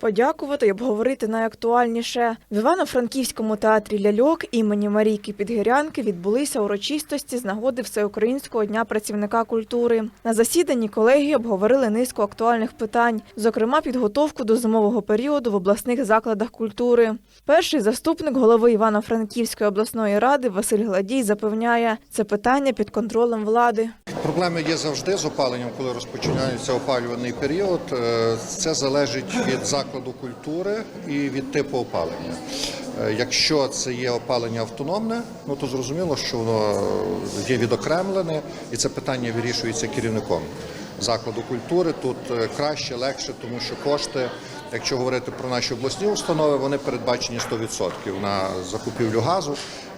Подякувати і обговорити найактуальніше. В Івано-Франківському театрі ляльок імені Марійки Підгірянки відбулися урочистості з нагоди Всеукраїнського дня працівника культури. На засіданні колегії обговорили низку актуальних питань, зокрема підготовку до зимового періоду в обласних закладах культури. Перший заступник голови Івано-Франківської обласної ради Василь Гладій запевняє, це питання під контролем влади. Проблеми є завжди з опаленням, коли розпочинається опалювальний період. Е, Це залежить від закладу культури і від типу опалення. Е, Якщо це є опалення автономне, ну то зрозуміло, що воно є відокремлене, і це питання вирішується керівником закладу культури. Тут е, краще, легше, тому що кошти, якщо говорити про наші обласні установи, вони передбачені 100% на закупівлю газу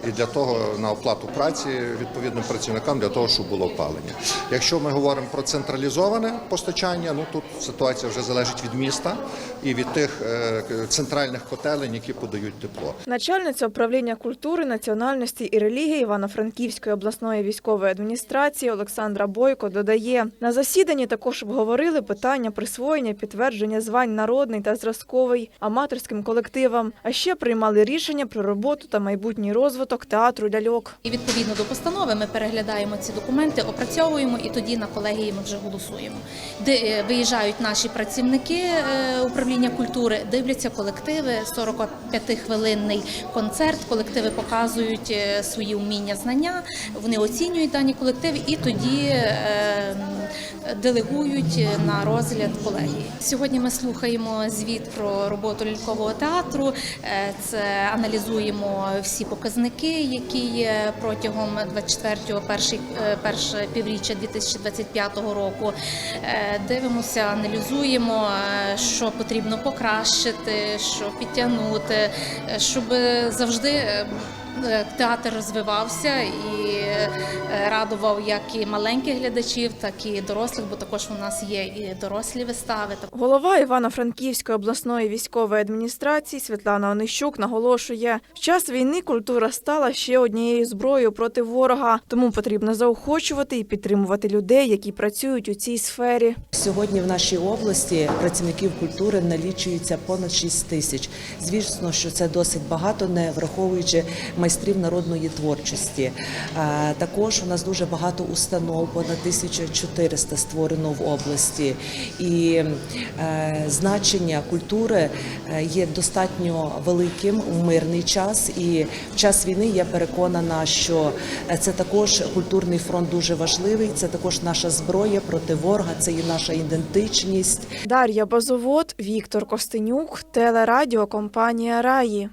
і для того на оплату праці відповідним працівникам для того, щоб було опалення. Якщо ми говоримо про централізоване постачання, ну тут ситуація вже залежить від міста і від тих е, центральних котелень, які подають тепло. Начальниця управління культури, національності і релігії Івано-Франківської обласної військової адміністрації Олександра Бойко додає, на засіданні також обговорили питання присвоєння підтвердження звань народний та зразковий аматорським колективам, а ще приймали рішення про роботу та майбутній розвиток театру ляльок. І відповідно до постанови ми переглядаємо ці документи, опрацьовуємо і тоді на колегії ми вже голосуємо. Де е, виїжджають наші працівники е, управління культури, дивляться колективи, 45-хвилинний концерт. Колективи показують е, свої вміння, знання. Вони оцінюють дані колективи і тоді делегують на розгляд колегії. Сьогодні ми слухаємо звіт про роботу лялькового театру. Е, Це аналізуємо всі показники, які є протягом 24-го перший е, перше півріччя 2025 року. Е, Дивимося, аналізуємо, що потрібно покращити, що підтягнути, щоб завжди. Е, Театр розвивався і е, радував як і маленьких глядачів, так і дорослих, бо також у нас є і дорослі вистави. Голова Івано-Франківської обласної військової адміністрації Світлана Онищук наголошує, в час війни культура стала ще однією зброєю проти ворога, тому потрібно заохочувати і підтримувати людей, які працюють у цій сфері. Сьогодні в нашій області працівників культури налічується понад 6 тисяч. Звісно, що це досить багато, не враховуючи майстрів народної творчості. Е, Також у нас дуже багато установ, понад 1400 створено в області, і е, значення культури е, є достатньо великим у мирний час. І в час війни я переконана, що це також культурний фронт дуже важливий. Це також наша зброя проти ворога. Це і наша ідентичність. Дар'я Базовод, Віктор Костенюк, телерадіокомпанія Раї.